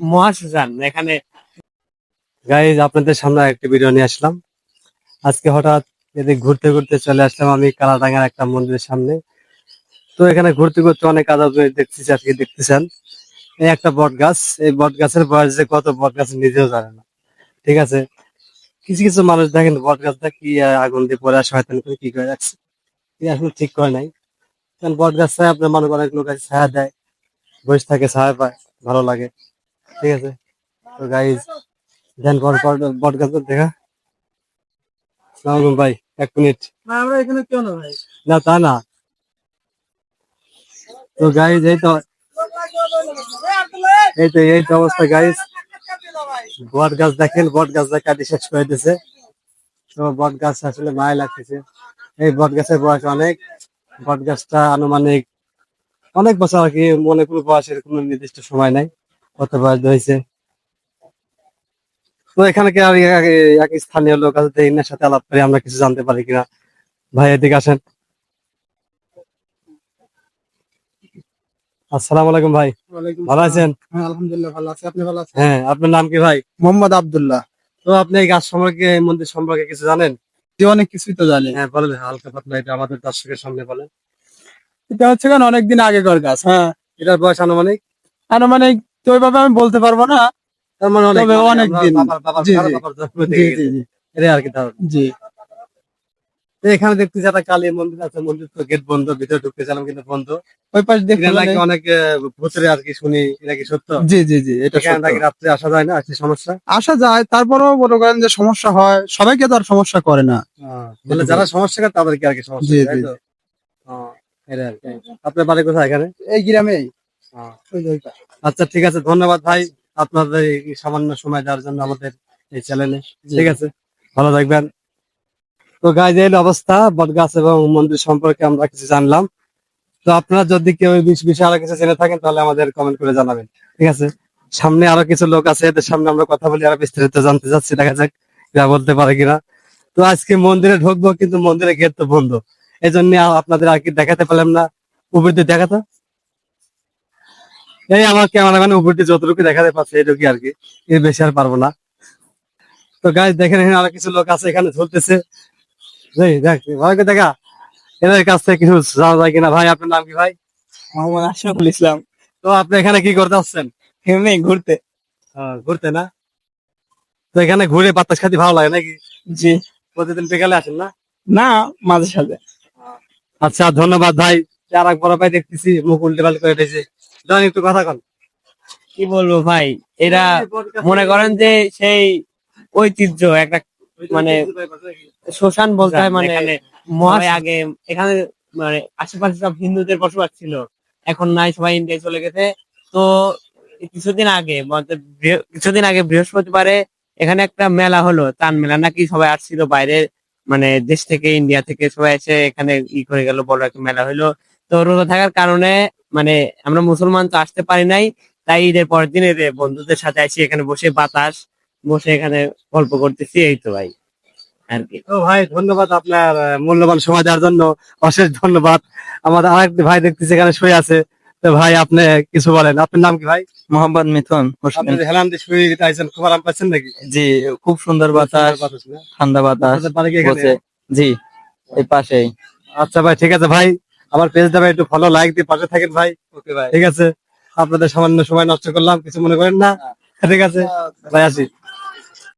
মহাশ্মশান, এখানে গাইজ আপনাদের সামনে একটি ভিডিও নিয়ে আসলাম। আজকে হঠাৎ এদিকে ঘুরতে ঘুরতে চলে আসলাম আমি কালাডাঙ্গার একটা মন্দিরের সামনে। তো এখানে ঘুরতে ঘুরতে অনেক আদাব দেখতেছি, আজকে দেখতেছেন এই একটা বট গাছ, এই বট গাছের বয়স যে কত, বট গাছ নিজেও জানে না। ঠিক আছে? কিছু কিছু মানুষ দেখেন বট গাছটা কি আগুন দিয়ে পরে শয়তান করে কি করে রাখছে। কি আসলে ঠিক করে নাই। কারণ বট গাছটায় আপনার মানুষ অনেক লোক আছে ছায়া দেয়, বসে থাকে, ছায়া পায়, ভালো লাগে। ঠিক আছে। তো গাইজ দেন বট বট- বট গাছ দেখা। সালামালাইকুম ভাই এক মিনিট আমরা এখানে কেউ না ভাই। না তা না। তো গাইজ এই তো এই তো এই তো অবস্থা গাইজ বট গাছ দেখেন বট গাছটা কাটি শেষ করে দিছে। তো বট গাছ আসলে মায় লাগতেছে। এই বট গাছের বয়স অনেক। বট গাছটা আনুমানিক অনেক বছর আর কি মনে কোনো বয়সের কোনো নির্দিষ্ট সময় নাই। কত বয়স হয়েছে তো এখানে কি আর এক- স্থানীয় লোক আছে সাথে আলাপ করে আমরা কিছু জানতে পারি কিনা? ভাই এদিকে আসেন। আসসালামু আলাইকুম ভাই। ভালো আছেন? হ্যাঁ আলহামদুলিল্লাহ ভালো আছি। আপনি ভালো আছেন? হ্যাঁ আপনার নাম কি ভাই? মোহাম্মদ আব্দুল্লাহ। তো আপনি এই গাছ সম্পর্কে এই মন্দির সম্পর্কে কিছু জানেন? অনেক কিছুই তো জানি। হ্যাঁ বলেন হালকা পাতলা এটা আমাদের দর্শকের সামনে বলেন। এটা হচ্ছে কারণ অনেকদিন আগেকার গাছ হ্যাঁ। এটার বয়স আনুমানিক? আনুমানিক তো ওইভাবে আমি বলতে পারব না। তার মানে অনেক তবে মানে অনেক দিন। জি, জি। জি জি গেছে। আর কি ধারণা। জি। এখানে দেখতেছি একটা কালী মন্দির আছে মন্দির তো গেট বন্ধ ভিতরে ঢুকতে চালাম কিন্তু বন্ধ। ওই পাশ খোলা নাকি অনেক ভূতের আর কি শুনি এটা কি সত্য? জি জি জি এটা এখানে নাকি রাত্রে আসা যায় না? আসলে সমস্যা? আসা যায় তারপরেও মনে করেন যে সমস্যা হয় সবাইকে তো আর সমস্যা করে না। বলে যারা সমস্যা করে তাদেরকে আর কি সমস্যা জি, জি। আপনার বাড়ি কোথায় এখানে? এই গ্রামেই। আচ্ছা ঠিক আছে ধন্যবাদ ভাই। আপনাদের এই সামান্য সময় দেওয়ার জন্য আমাদের এই চ্যানেলে ঠিক আছে ভালো থাকবেন। তো গাইজ এই অবস্থা বটগাছ এবং মন্দির সম্পর্কে আমরা কিছু জানলাম। তো আপনারা যদি কেউ এই বিষ- বিষয়ে আরও কিছু জেনে থাকেন তাহলে আমাদের কমেন্ট করে জানাবেন। ঠিক আছে? সামনে আরও কিছু লোক আছে এদের সামনে আমরা কথা বলি আরও বিস্তারিত জানতে চাচ্ছি দেখা যাক যা বলতে পারে কিনা। তো আজকে মন্দিরে ঢুকবো কিন্তু মন্দিরে গেট তো বন্ধ। এই জন্য আপনাদের আর কি দেখাতে পারলাম না। উপর দিয়ে দেখাতো। এই আমার ক্যামেরাম্যান উপর দিয়ে যতটুকু দেখাতে পাচ্ছে এইটুকু আর কি। এর বেশি আর পারব না। তো গাছ দেখেন এখানে আরও কিছু লোক আছে এখানে ঝুলতেছে দেখ ভালো দেখা। এদের কাছ থেকে কিছু জানা যায় কিনা? ভাই আপনার নাম কি ভাই? মোহাম্মদ আশরাফুল ইসলাম। তো আপনি এখানে কি করতে আসছেন? এমনি ঘুরতে। ঘুরতে না? তো এখানে ঘুরে বাতাস খাতে ভালো লাগে নাকি? জি। প্রতিদিন বিকালে আসেন না? না মাঝে সাথে আচ্ছা ধন্যবাদ ভাই। আর এক বড় ভাই দেখতেছি মুখ উল্টে পাল্টে করে দিয়েছে। ধরেন একটু কথা কন। কি বলব ভাই এরা মনে করেন যে সেই ঐতিহ্য একটা মানে শ্মশান বলতে হয় মানে আগে এখানে মানে আশেপাশে সব হিন্দুদের বসবাস ছিল এখন নাই সবাই ইন্ডিয়ায় চলে গেছে। তো কিছুদিন আগে কিছুদিন আগে বৃহস্পতিবারে এখানে একটা মেলা হলো তান মেলা নাকি সবাই আসছিল বাইরে মানে দেশ থেকে ইন্ডিয়া থেকে সবাই এসে এখানে ই করে গেল বড় একটা মেলা হলো তো রোজা থাকার কারণে মানে আমরা মুসলমান তো আসতে পারি নাই তাই ঈদের পরের দিন এদের বন্ধুদের সাথে আসি এখানে বসে বাতাস বসে এখানে গল্প করতেছি এই তো ভাই আর কি। তো ভাই ধন্যবাদ আপনার মূল্যবান সময় দেওয়ার জন্য অশেষ ধন্যবাদ। আমাদের আরেকটি ভাই দেখতেছি এখানে শুয়ে আছে। তো ভাই আপনি কিছু বলেন আপনার নাম কি ভাই? মোহাম্মদ মিথুন আপনি যে হেলান দিয়ে শুয়ে আইছেন খুব আরাম পাচ্ছেন নাকি? জি খুব সুন্দর বাতাস ঠান্ডা বাতাস জি এই পাশেই। আচ্ছা ভাই ঠিক আছে ভাই আমার পেজটা ভাই একটু ফলো লাইক দিয়ে পাশে থাকেন ভাই। ওকে ভাই। ঠিক আছে? আপনাদের সামান্য সময় নষ্ট করলাম কিছু মনে করেন না? ঠিক আছে? ভাই আসি।